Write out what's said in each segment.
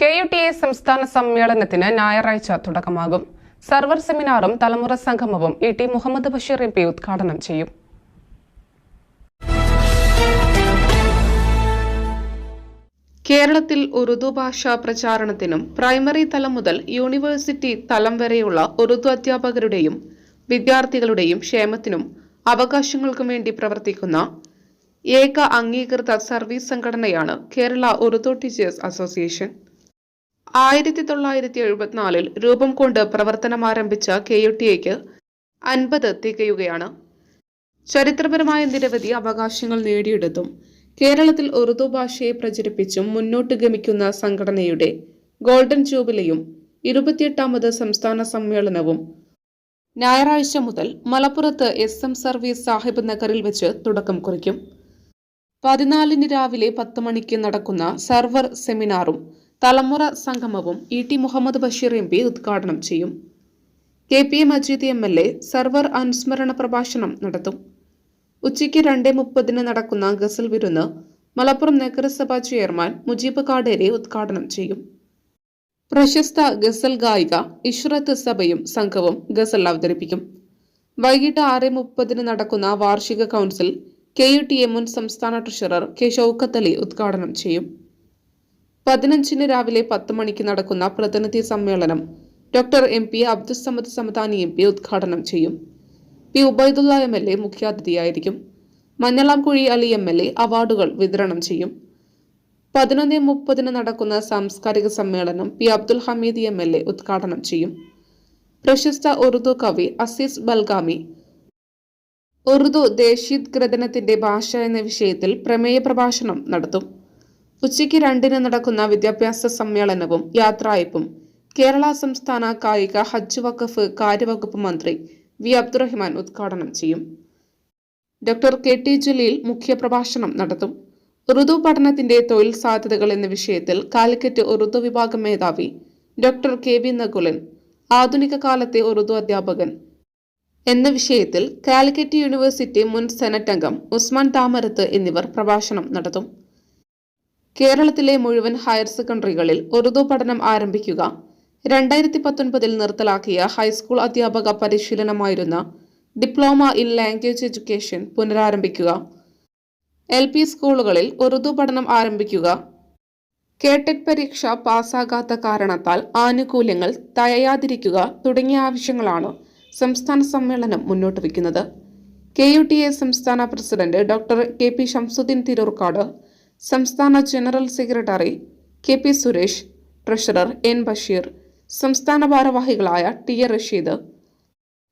K U T A സംസ്ഥാന സമ്മേളനത്തിന് ഞായറാഴ്ച തുടക്കമാകും. സർവർ സെമിനാറും തലമുറ സംഗമവും E T Muhammad Basheer M P ഉദ്ഘാടനം ചെയ്യും. കേരളത്തിൽ ഉറുദു ഭാഷാ പ്രചാരണത്തിനും പ്രൈമറി തലം മുതൽ യൂണിവേഴ്സിറ്റി തലം വരെയുള്ള ഉറുദു അധ്യാപകരുടെയും വിദ്യാർത്ഥികളുടെയും ക്ഷേമത്തിനും അവകാശങ്ങൾക്കും വേണ്ടി പ്രവർത്തിക്കുന്ന ഏക അംഗീകൃത സർവീസ് സംഘടനയാണ് കേരള ഉറുദു ടീച്ചേഴ്സ് അസോസിയേഷൻ. ആയിരത്തി തൊള്ളായിരത്തി എഴുപത്തിനാലിൽ രൂപം കൊണ്ട് പ്രവർത്തനം ആരംഭിച്ച കെ യു ടി എക്ക് അൻപത് തികയുകയാണ്. ചരിത്രപരമായ നിരവധി അവകാശങ്ങൾ നേടിയെടുത്തും കേരളത്തിൽ ഉറുദു ഭാഷയെ പ്രചരിപ്പിച്ചും മുന്നോട്ട് ഗമിക്കുന്ന സംഘടനയുടെ ഗോൾഡൻ ജൂബിലിയും ഇരുപത്തിയെട്ടാമത് സംസ്ഥാന സമ്മേളനവും ഞായറാഴ്ച മുതൽ മലപ്പുറത്ത് എസ് എം സർവീസ് സാഹിബ് നഗറിൽ വെച്ച് തുടക്കം കുറിക്കും. പതിനാലിന് രാവിലെ പത്ത് മണിക്ക് നടക്കുന്ന സർവർ സെമിനാറും തലമുറ സംഗമവും E T Muhammad Basheer M P ഉദ്ഘാടനം ചെയ്യും. K P Majeed M L A Sarvar അനുസ്മരണ പ്രഭാഷണം നടത്തും. ഉച്ചയ്ക്ക് രണ്ട് മുപ്പതിന് നടക്കുന്ന ഗസൽ വിരുന്ന് മലപ്പുറം നഗരസഭാ ചെയർമാൻ മുജീബ് കാടേരി ഉദ്ഘാടനം ചെയ്യും. പ്രശസ്ത ഗസൽ ഗായിക ഇഷ്റത്ത് സഭയും സംഘവും ഗസൽ അവതരിപ്പിക്കും. വൈകിട്ട് ആറ് മുപ്പതിന് നടക്കുന്ന വാർഷിക council K U T A മുൻ സംസ്ഥാന ട്രഷറർ കെ ഷൌക്കത്ത് ഉദ്ഘാടനം ചെയ്യും. പതിനഞ്ചിന് രാവിലെ പത്ത് മണിക്ക് നടക്കുന്ന പ്രതിനിധി സമ്മേളനം doctor M P Abdussamad Samadani M P ഉദ്ഘാടനം ചെയ്യും. P Ubaidulla M L A മുഖ്യാതിഥിയായിരിക്കും. Manjalamkuzhi Ali M L A അവാർഡുകൾ വിതരണം ചെയ്യും. പതിനൊന്ന് മുപ്പതിന് നടക്കുന്ന സാംസ്കാരിക സമ്മേളനം P Abdul Hameed M L A ഉദ്ഘാടനം ചെയ്യും. പ്രശസ്ത ഉറുദു കവി അസീസ് ബൽഗാമി. ഉറുദു ദേശീയഗ്രഥനത്തിന്റെ ഭാഷ എന്ന വിഷയത്തിൽ പ്രമേയ പ്രഭാഷണം നടത്തും. ഉച്ചയ്ക്ക് രണ്ടിന് നടക്കുന്ന വിദ്യാഭ്യാസ സമ്മേളനവും യാത്രായ്പും കേരള സംസ്ഥാന കായിക ഹജ്ജ് വഖഫ് കാര്യവകുപ്പ് മന്ത്രി വി. അബ്ദുറഹിമാൻ ഉദ്ഘാടനം ചെയ്യും. Doctor K. ടി. ജലീൽ മുഖ്യപ്രഭാഷണം നടത്തും. ഉറുദു പഠനത്തിന്റെ തൊഴിൽ സാധ്യതകൾ എന്ന വിഷയത്തിൽ കാലിക്കറ്റ് ഉറുദു വിഭാഗം മേധാവി ഡോക്ടർ കെ. വി. നകുലൻ ആധുനിക കാലത്തെ ഉറുദു അധ്യാപകൻ എന്ന വിഷയത്തിൽ കാലിക്കറ്റ് യൂണിവേഴ്സിറ്റി മുൻ സെനറ്റ് അംഗം ഉസ്മാൻ താമരത്ത് എന്നിവർ പ്രഭാഷണം നടത്തും. കേരളത്തിലെ മുഴുവൻ ഹയർ സെക്കൻഡറികളിൽ ഉറുദു പഠനം ആരംഭിക്കുക. രണ്ടായിരത്തി പത്തൊൻപതിൽ നിർത്തലാക്കിയ ഹൈസ്കൂൾ അധ്യാപക പരിശീലനമായിരുന്ന ഡിപ്ലോമ ഇൻ ലാംഗ്വേജ് എഡ്യൂക്കേഷൻ പുനരാരംഭിക്കുക. എൽ പി സ്കൂളുകളിൽ ഉറുദു പഠനം ആരംഭിക്കുക. കേടെക് പരീക്ഷ പാസ്സാകാത്ത കാരണത്താൽ ആനുകൂല്യങ്ങൾ തയ്യാതിരിക്കുക തുടങ്ങിയ ആവശ്യങ്ങളാണ് സംസ്ഥാന സമ്മേളനം മുന്നോട്ട് വയ്ക്കുന്നത് കെ യു ടി എ സംസ്ഥാന president doctor K P Shamsuddin Tirurkad സംസ്ഥാന general secretary K P Suresh treasurer N Basheer സംസ്ഥാന ഭാരവാഹികളായ T A Rasheed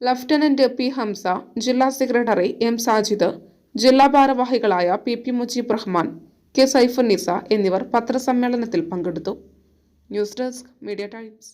lieutenant P Hamza ജില്ലാ സെക്രട്ടറി എം സാജിദ് ജില്ലാ ഭാരവാഹികളായ P P Mujeeb Rahman K Saifunnisa എന്നിവർ പത്രസമ്മേളനത്തിൽ പങ്കെടുത്തു. News desk media times.